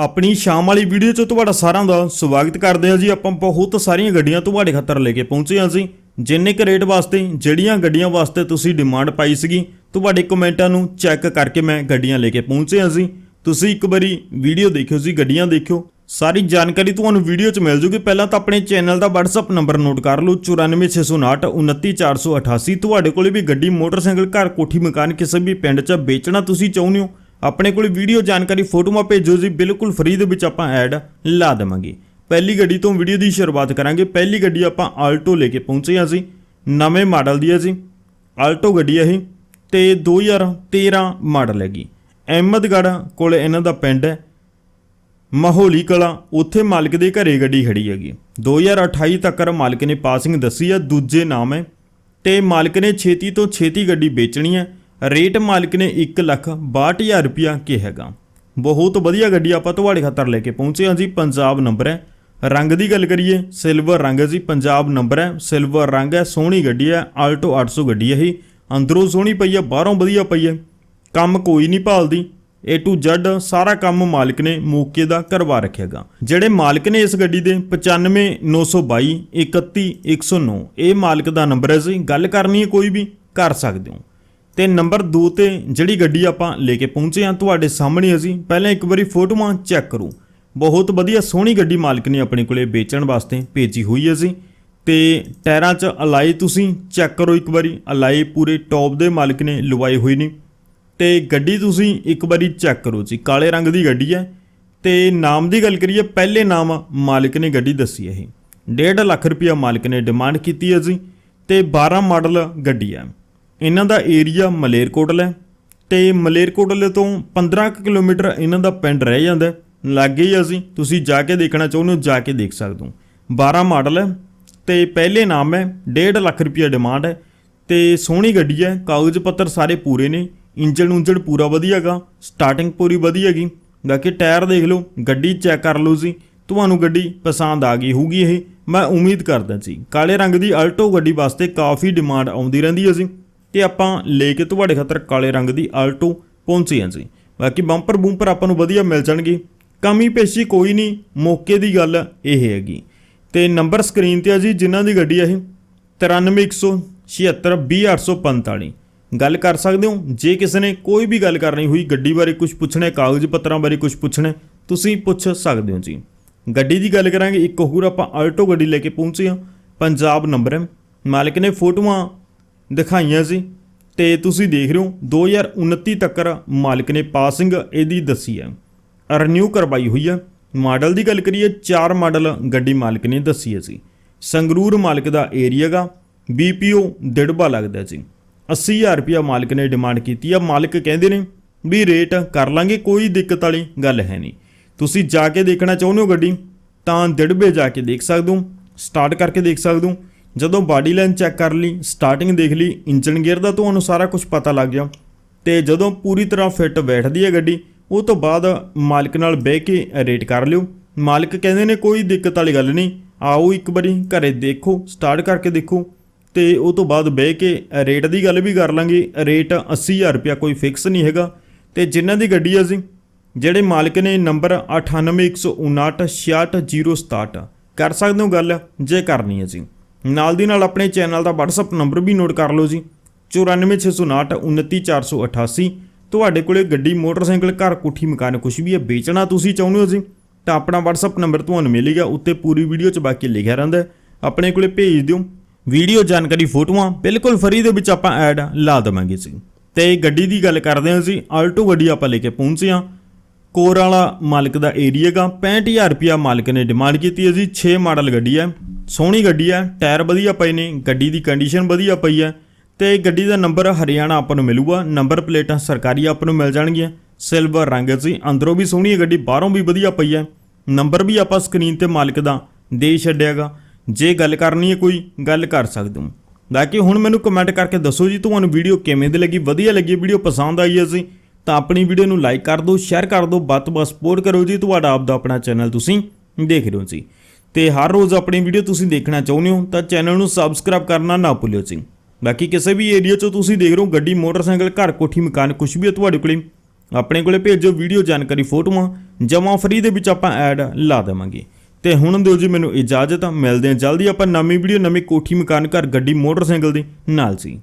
ਆਪਣੀ ਸ਼ਾਮ ਵਾਲੀ ਵੀਡੀਓ 'ਚ ਤੁਹਾਡਾ ਸਾਰਿਆਂ ਦਾ ਸਵਾਗਤ ਕਰਦੇ ਹਾਂ ਜੀ। ਆਪਾਂ ਬਹੁਤ ਸਾਰੀਆਂ ਗੱਡੀਆਂ ਤੁਹਾਡੇ ਖਾਤਰ ਲੈ ਕੇ ਪਹੁੰਚੇ ਹਾਂ ਜੀ। ਜਿੰਨੇ ਕੁ ਰੇਟ ਵਾਸਤੇ, ਜਿਹੜੀਆਂ ਗੱਡੀਆਂ ਵਾਸਤੇ ਤੁਸੀਂ ਡਿਮਾਂਡ ਪਾਈ ਸੀਗੀ, ਤੁਹਾਡੇ ਕਮੈਂਟਾਂ ਨੂੰ ਚੈੱਕ ਕਰਕੇ ਮੈਂ ਗੱਡੀਆਂ ਲੈ ਕੇ ਪਹੁੰਚੇ ਹਾਂ ਜੀ। ਤੁਸੀਂ ਇੱਕ ਵਾਰੀ ਵੀਡੀਓ ਦੇਖਿਓ ਜੀ, ਗੱਡੀਆਂ ਦੇਖਿਓ। ਸਾਰੀ ਜਾਣਕਾਰੀ ਤੁਹਾਨੂੰ ਵੀਡੀਓ 'ਚ ਮਿਲ ਜੂਗੀ। ਪਹਿਲਾਂ ਤਾਂ ਆਪਣੇ ਚੈਨਲ ਦਾ WhatsApp ਨੰਬਰ ਨੋਟ ਕਰ ਲਓ 94659 29488 ਤੁਹਾਡੇ ਕੋਲੇ ਵੀ ਗੱਡੀ, ਮੋਟਰਸਾਈਕਲ, ਘਰ, ਕੋਠੀ, ਮਕਾਨ, ਕਿਸੇ ਵੀ ਪਿੰਡ 'ਚ ਵੇਚਣਾ ਤੁਸੀਂ ਚਾਹੁੰਦੇ ਹੋ ਆਪਣੇ ਕੋਲ ਵੀਡੀਓ ਜਾਣਕਾਰੀ ਫੋਟੋਆਂ ਭੇਜੋ ਜੀ ਬਿਲਕੁਲ ਫ੍ਰੀ ਦੇ ਵਿੱਚ ਆਪਾਂ ਐਡ ਲਾ ਦੇਵਾਂਗੇ। ਪਹਿਲੀ ਗੱਡੀ ਤੋਂ ਵੀਡੀਓ ਦੀ ਸ਼ੁਰੂਆਤ ਕਰਾਂਗੇ। ਪਹਿਲੀ ਗੱਡੀ ਆਪਾਂ ਆਲਟੋ ਲੈ ਕੇ ਪਹੁੰਚੇ ਹਾਂ ਜੀ। ਨਵੇਂ ਮਾਡਲ ਦੀ ਹੈ ਜੀ। ਆਲਟੋ ਗੱਡੀ ਹੈ ਇਹ। ਤੇ 2013 ਮਾਡਲ ਹੈਗੀ। ਅਹਿਮਦਗੜ੍ਹ ਕੋਲ ਇਹਨਾਂ ਦਾ ਪਿੰਡ ਹੈ। ਮਾਹੌਲੀ ਕਲਾ, ਉੱਥੇ ਮਾਲਕ ਦੇ ਘਰੇ ਗੱਡੀ ਖੜੀ ਹੈਗੀ। 2028 ਤੱਕ ਮਾਲਕ ਨੇ ਪਾਸਿੰਗ ਦੱਸੀ ਹੈ। ਦੂਜੇ ਨਾਮ ਹੈ। ਤੇ ਮਾਲਕ ਨੇ ਛੇਤੀ ਤੋਂ ਛੇਤੀ ਗੱਡੀ ਵੇਚਣੀ ਹੈ। ਰੇਟ ਮਾਲਕ ਨੇ 1 ਲੱਖ 62000 ਰੁਪਿਆ ਕਿਹਾਗਾ। ਬਹੁਤ ਵਧੀਆ ਗੱਡੀ ਆਪਾਂ ਤੁਹਾਡੇ ਖਾਤਰ ਲੈ ਕੇ ਪਹੁੰਚੇ ਹਾਂ ਜੀ, ਪੰਜਾਬ ਨੰਬਰ ਹੈ। ਰੰਗ ਦੀ ਗੱਲ ਕਰੀਏ ਸਿਲਵਰ ਰੰਗ ਹੈ ਜੀ, ਪੰਜਾਬ ਨੰਬਰ ਹੈ। ਸਿਲਵਰ ਰੰਗ ਹੈ, ਸੋਹਣੀ ਗੱਡੀ ਹੈ ਆਲਟੋ 800 ਗੱਡੀ ਹੈ ਇਹ। ਅੰਦਰੋਂ ਸੋਹਣੀ ਪਈ ਹੈ, ਬਾਹਰੋਂ ਵਧੀਆ ਪਈ ਹੈ। ਕੰਮ ਕੋਈ ਨਹੀਂ ਭਾਲਦੀ। A to Z ਸਾਰਾ ਕੰਮ ਮਾਲਕ ਨੇ ਮੌਕੇ ਦਾ ਕਰਵਾ ਰੱਖਿਆਗਾ ਜਿਹੜੇ ਮਾਲਕ ਨੇ ਇਸ ਗੱਡੀ ਦੇ 95922 31109 ਇਹ ਮਾਲਕ ਦਾ ਨੰਬਰ ਹੈ ਜੀ। ਗੱਲ ਕਰਨੀ ਹੈ ਕੋਈ ਵੀ, ਕਰ ਸਕਦੇ ਹੋ। ਤੇ ਨੰਬਰ 2 ਤੇ ਜਿਹੜੀ ਗੱਡੀ ਆਪਾਂ ਲੈ ਕੇ ਪਹੁੰਚੇ ਹਾਂ ਤੁਹਾਡੇ ਸਾਹਮਣੇ ਅਸੀਂ, ਪਹਿਲਾਂ ਇੱਕ ਵਾਰੀ ਫੋਟੋਆਂ ਚੈੱਕ ਕਰੋ। ਬਹੁਤ ਵਧੀਆ ਸੋਹਣੀ ਗੱਡੀ ਮਾਲਕ ਨੇ ਆਪਣੇ ਕੋਲੇ ਵੇਚਣ ਵਾਸਤੇ ਭੇਜੀ ਹੋਈ ਹੈ ਜੀ। ਤੇ ਟਾਇਰਾਂ 'ਚ ਅਲਾਈ ਤੁਸੀਂ ਚੈੱਕ ਕਰੋ ਇੱਕ ਵਾਰੀ ਅਲਾਈ ਪੂਰੇ ਟੌਪ ਦੇ ਮਾਲਕ ਨੇ ਲਵਾਏ ਹੋਏ ਨੇ। ਤੇ ਗੱਡੀ ਤੁਸੀਂ ਇੱਕ ਵਾਰੀ ਚੈੱਕ ਕਰੋ ਜੀ, ਕਾਲੇ ਰੰਗ ਦੀ ਗੱਡੀ ਹੈ। ਤੇ ਨਾਮ ਦੀ ਗੱਲ ਕਰੀਏ, ਪਹਿਲੇ ਨਾਮ ਮਾਲਕ ਨੇ ਗੱਡੀ ਦੱਸੀ ਹੈ ਇਹ। 1.5 ਲੱਖ ਰੁਪਇਆ ਮਾਲਕ ਨੇ ਡਿਮਾਂਡ ਕੀਤੀ ਹੈ ਜੀ। ਤੇ 12 ਮਾਡਲ ਗੱਡੀ ਹੈ। ਇਹਨਾਂ ਦਾ ਏਰੀਆ ਮਲੇਰਕੋਟਲਾ ਹੈ ਤੇ ਮਲੇਰਕੋਟਲੇ ਤੋਂ 15 ਕੁ ਕਿਲੋਮੀਟਰ ਇਹਨਾਂ ਦਾ ਪਿੰਡ ਰਹਿ ਜਾਂਦਾ ਹੈ। ਲਾਗੇ ਹੀ ਅਸੀਂ, ਤੁਸੀਂ ਜਾ ਕੇ ਦੇਖਣਾ ਚਾਹੁੰਦੇ ਹੋ, ਜਾ ਕੇ ਦੇਖ ਸਕਦੇ ਹੋ। 12 ਮਾਡਲ ਹੈ ਤੇ ਪਹਿਲੇ ਨਾਮ ਹੈ 1.5 ਲੱਖ ਰੁਪਇਆ ਡਿਮਾਂਡ ਹੈ ਤੇ ਸੋਹਣੀ ਗੱਡੀ ਹੈ, ਕਾਗਜ਼ ਪੱਤਰ ਸਾਰੇ ਪੂਰੇ ਨੇ ਇੰਜਨ ਉਂਜਨ ਪੂਰਾ ਵਧੀਆਗਾ ਸਟਾਰਟਿੰਗ ਪੂਰੀ ਵਧੀਆ ਹੈਗੀ। ਬਾਕੀ ਟਾਇਰ ਦੇਖ ਲਓ, ਗੱਡੀ ਚੈੱਕ ਕਰ ਲਓ ਜੀ ਤੁਹਾਨੂੰ ਗੱਡੀ ਪਸੰਦ ਆ ਗਈ ਹੋਊਗੀ ਇਹ, ਮੈਂ ਉਮੀਦ ਕਰਦਾ ਸੀ। ਕਾਲੇ ਰੰਗ ਦੀ ਅਲਟੋ ਗੱਡੀ ਵਾਸਤੇ ਕਾਫੀ ਡਿਮਾਂਡ ਆਉਂਦੀ ਰਹਿੰਦੀ ਹੈ ਜੀ ਤੇ ਆਪਾਂ ਲੈ ਕੇ ਤੁਹਾਡੇ ਖਾਤਰ ਕਾਲੇ ਰੰਗ ਦੀ ਆਲਟੋ ਪਹੁੰਚੇ ਹਾਂ ਜੀ। ਬਾਕੀ ਬੰਪਰ ਬੂੰਪਰ ਆਪਾਂ ਨੂੰ ਵਧੀਆ ਮਿਲ ਜਾਣਗੇ। ਕਮੀ ਪੇਸ਼ੀ ਕੋਈ ਨਹੀਂ, ਮੌਕੇ ਦੀ ਗੱਲ ਇਹ ਹੈਗੀ। ਤੇ ਨੰਬਰ ਸਕਰੀਨ ਤੇ ਆ ਜੀ, ਜਿਨ੍ਹਾਂ ਦੀ ਗੱਡੀ ਆ ਇਹ। 9317620845 ਗੱਲ ਕਰ ਸਕਦੇ ਹੋ? ਜੇ ਕਿਸੇ ਨੇ ਕੋਈ ਵੀ ਗੱਲ ਕਰਨੀ ਹੋਈ, ਗੱਡੀ ਬਾਰੇ ਕੁਝ ਪੁੱਛਣਾ, ਕਾਗਜ਼ ਪੱਤਰਾਂ ਬਾਰੇ ਕੁਝ ਪੁੱਛਣਾ, ਤੁਸੀਂ ਪੁੱਛ ਸਕਦੇ ਹੋ ਜੀ। ਗੱਡੀ ਦੀ ਗੱਲ ਕਰਾਂਗੇ, ਇੱਕ ਹੋਰ ਆਪਾਂ ਆਲਟੋ ਗੱਡੀ ਲੈ ਕੇ ਪਹੁੰਚੇ ਹਾਂ। ਪੰਜਾਬ ਨੰਬਰ ਹੈ। ਮਾਲਕ ਨੇ ਫੋਟੋਆਂ ਦਿਖਾਈਆਂ ਸੀ। ਤੇ ਤੁਸੀਂ ਦੇਖ ਰਹੇ ਹੋ 2029 ਤੱਕ ਮਾਲਕ ਨੇ ਪਾਸਿੰਗ ਇਹਦੀ ਦੱਸੀ ਹੈ। ਰੀਨਿਊ ਕਰਵਾਈ ਹੋਈ ਹੈ। ਮਾਡਲ ਦੀ ਗੱਲ ਕਰੀਏ, ਚਾਰ ਮਾਡਲ ਗੱਡੀ ਮਾਲਕ ਨੇ ਦੱਸੀ ਹੈ ਸੀ। ਸੰਗਰੂਰ ਮਾਲਕ ਦਾ ਏਰੀਆ ਗਾ BPO ਦਿੜਬਾ ਲੱਗਦਾ ਜੀ। 80000 ਰੁਪਇਆ ਮਾਲਕ ਨੇ ਡਿਮਾਂਡ ਕੀਤੀ ਆ ਮਾਲਕ ਕਹਿੰਦੇ ਨੇ ਵੀ ਰੇਟ ਕਰ ਲਾਂਗੇ, ਕੋਈ ਦਿੱਕਤ ਵਾਲੀ ਗੱਲ ਹੈ ਨਹੀਂ। ਤੁਸੀਂ ਜਾ ਕੇ ਦੇਖਣਾ ਚਾਹੁੰਦੇ ਹੋ ਗੱਡੀ, ਤਾਂ ਦਿੜਬੇ ਜਾ ਕੇ ਦੇਖ ਸਕਦੇ ਹੋ। ਸਟਾਰਟ ਕਰਕੇ ਦੇਖ ਸਕਦੇ ਹੋ। ਜਦੋਂ ਬਾਡੀ ਲਾਈਨ ਚੈੱਕ ਕਰ ਲਈ ਸਟਾਰਟਿੰਗ ਦੇਖ ਲਈ ਇੰਜਨ ਗੇਅਰ ਦਾ ਤੁਹਾਨੂੰ ਸਾਰਾ ਕੁਝ ਪਤਾ ਲੱਗ ਗਿਆ। ਤੇ ਜਦੋਂ ਪੂਰੀ ਤਰ੍ਹਾਂ ਫਿੱਟ ਬੈਠਦੀ ਹੈ ਗੱਡੀ, ਉਹ ਤੋਂ ਬਾਅਦ ਮਾਲਕ ਨਾਲ ਬਹਿ ਕੇ ਰੇਟ ਕਰ ਲਿਓ। ਮਾਲਕ ਕਹਿੰਦੇ ਨੇ, ਕੋਈ ਦਿੱਕਤ ਵਾਲੀ ਗੱਲ ਨਹੀਂ, ਆਓ ਇੱਕ ਵਾਰੀ ਘਰੇ ਦੇਖੋ ਸਟਾਰਟ ਕਰਕੇ ਦੇਖੋ। ਤੇ ਉਹ ਤੋਂ ਬਾਅਦ ਬਹਿ ਕੇ ਰੇਟ ਦੀ ਗੱਲ ਵੀ ਕਰ ਲਾਂਗੇ। ਰੇਟ 80000 ਰੁਪਇਆ ਕੋਈ ਫਿਕਸ ਨਹੀਂ ਹੈਗਾ। ਤੇ ਜਿਨ੍ਹਾਂ ਦੀ ਗੱਡੀ ਆ ਜੀ, ਜਿਹੜੇ ਮਾਲਕ ਨੇ ਨੰਬਰ 9815966067 ਕਰ ਸਕਦੇ ਹੋ ਗੱਲ? ਜੇ ਕਰਨੀ ਹੈ ਜੀ। ਨਾਲ ਦੀ ਨਾਲ ਆਪਣੇ ਚੈਨਲ ਦਾ WhatsApp ਨੰਬਰ ਵੀ ਨੋਟ ਕਰ ਲਓ ਜੀ। 9469 29488 ਤੁਹਾਡੇ ਕੋਲੇ ਗੱਡੀ, ਮੋਟਰਸਾਈਕਲ, ਘਰ, ਕੋਠੀ, ਮਕਾਨ ਕੁਝ ਵੀ ਹੈ ਵੇਚਣਾ ਤੁਸੀਂ ਚਾਹੁੰਦੇ ਹੋ ਜੀ? ਤਾਂ ਆਪਣਾ WhatsApp ਨੰਬਰ ਤੁਹਾਨੂੰ ਮਿਲੇਗਾ, ਉੱਤੇ ਪੂਰੀ ਵੀਡੀਓ 'ਚ ਬਾਕੀ ਲਿਖਿਆ ਰਹਿੰਦਾ ਆਪਣੇ ਕੋਲੇ ਭੇਜ ਦਿਓ। ਵੀਡੀਓ ਜਾਣਕਾਰੀ ਫੋਟੋਆਂ ਬਿਲਕੁਲ ਫਰੀ ਦੇ ਵਿੱਚ ਆਪਾਂ ਐਡ ਲਾ ਦੇਵਾਂਗੇ ਜੀ। ਤੇ ਗੱਡੀ ਦੀ ਗੱਲ ਕਰਦੇ ਹਾਂ ਜੀ, ਆਲਟੋ ਗੱਡੀ ਆਪਾਂ ਲੈ ਕੇ ਪਹੁੰਚੇ ਹਾਂ। ਕੋਰ ਵਾਲਾ ਮਾਲਕ ਦਾ ਏਰੀਆ ਗਾ 65000 ਰੁਪਿਆ ਮਾਲਕ ਨੇ ਡਿਮਾਂਡ ਕੀਤੀ ਹੈ ਜੀ 6 ਮਾਡਲ ਗੱਡੀ ਹੈ, ਸੋਹਣੀ ਗੱਡੀ ਹੈ ਟਾਇਰ ਵਧੀਆ ਪਏ ਨੇ, ਗੱਡੀ ਦੀ ਕੰਡੀਸ਼ਨ ਵਧੀਆ ਪਈ ਹੈ, ਤੇ ਗੱਡੀ ਦਾ ਨੰਬਰ ਹਰਿਆਣਾ ਆਪਾਂ ਨੂੰ ਮਿਲੂਗਾ ਨੰਬਰ ਪਲੇਟਾਂ ਸਰਕਾਰੀ ਆਪਾਂ ਨੂੰ ਮਿਲ ਜਾਣਗੀਆਂ ਸਿਲਵਰ ਰੰਗ ਸੀ ਅੰਦਰੋਂ ਵੀ ਸੋਹਣੀ ਹੈ ਗੱਡੀ, ਬਾਹਰੋਂ ਵੀ ਵਧੀਆ ਪਈ ਹੈ ਨੰਬਰ ਵੀ ਆਪਾਂ ਸਕਰੀਨ ਤੇ ਮਾਲਕ ਦਾ ਦੇ ਛੱਡਿਆਗਾ ਜੇ ਗੱਲ ਕਰਨੀ ਹੈ ਕੋਈ, ਗੱਲ ਕਰ ਸਕਦੇ ਹੋ। ਬਾਕੀ ਹੁਣ ਮੈਨੂੰ ਕਮੈਂਟ ਕਰਕੇ ਦੱਸੋ ਜੀ, ਤੁਹਾਨੂੰ ਵੀਡੀਓ ਕਿਵੇਂ ਦੀ ਲੱਗੀ, ਵਧੀਆ ਲੱਗੀ ਵੀਡੀਓ ਪਸੰਦ ਆਈ ਹੈ ਜੀ ਤਾਂ ਆਪਣੀ ਵੀਡੀਓ ਨੂੰ ਲਾਈਕ ਕਰ ਦਿਓ ਸ਼ੇਅਰ ਕਰ ਦਿਓ, ਵੱਧ ਤੋਂ ਵੱਧ ਸਪੋਰਟ ਕਰੋ ਜੀ ਤੁਹਾਡਾ ਆਪ ਦਾ ਆਪਣਾ ਚੈਨਲ ਤੁਸੀਂ ਦੇਖ ਰਹੇ ਹੋ ਜੀ। ਤੇ ਹਰ ਰੋਜ਼ ਆਪਣੀ ਵੀਡੀਓ ਤੁਸੀਂ ਦੇਖਣਾ ਚਾਹੁੰਦੇ ਹੋ ਤਾਂ ਚੈਨਲ ਨੂੰ ਸਬਸਕ੍ਰਾਈਬ ਕਰਨਾ ਨਾ ਭੁੱਲਿਓ ਜੀ। ਬਾਕੀ ਕਿਸੇ ਵੀ ਏਰੀਆ 'ਚੋਂ ਤੁਸੀਂ ਦੇਖ ਰਹੇ ਹੋ ਗੱਡੀ, ਮੋਟਰਸਾਈਕਲ, ਘਰ, ਕੋਠੀ, ਮਕਾਨ ਕੁਝ ਵੀ ਹੈ ਤੁਹਾਡੇ ਕੋਲੇ, ਆਪਣੇ ਕੋਲੇ ਭੇਜੋ ਵੀਡੀਓ ਜਾਣਕਾਰੀ ਫੋਟੋਆਂ, ਜਮਾ ਫਰੀ ਦੇ ਵਿੱਚ ਆਪਾਂ ਐਡ ਲਾ ਦੇਵਾਂਗੇ। ਤੇ ਹੁਣ ਦਿਓ ਜੀ ਮੈਨੂੰ ਇਜਾਜ਼ਤ, ਮਿਲਦੇ ਹਾਂ ਜਲਦੀ ਆਪਾਂ ਨਵੀਂ ਵੀਡੀਓ ਨਵੀਂ ਕੋਠੀ, ਮਕਾਨ, ਘਰ, ਗੱਡੀ, ਮੋਟਰਸਾਈਕਲ ਦੇ ਨਾਲ ਸੀ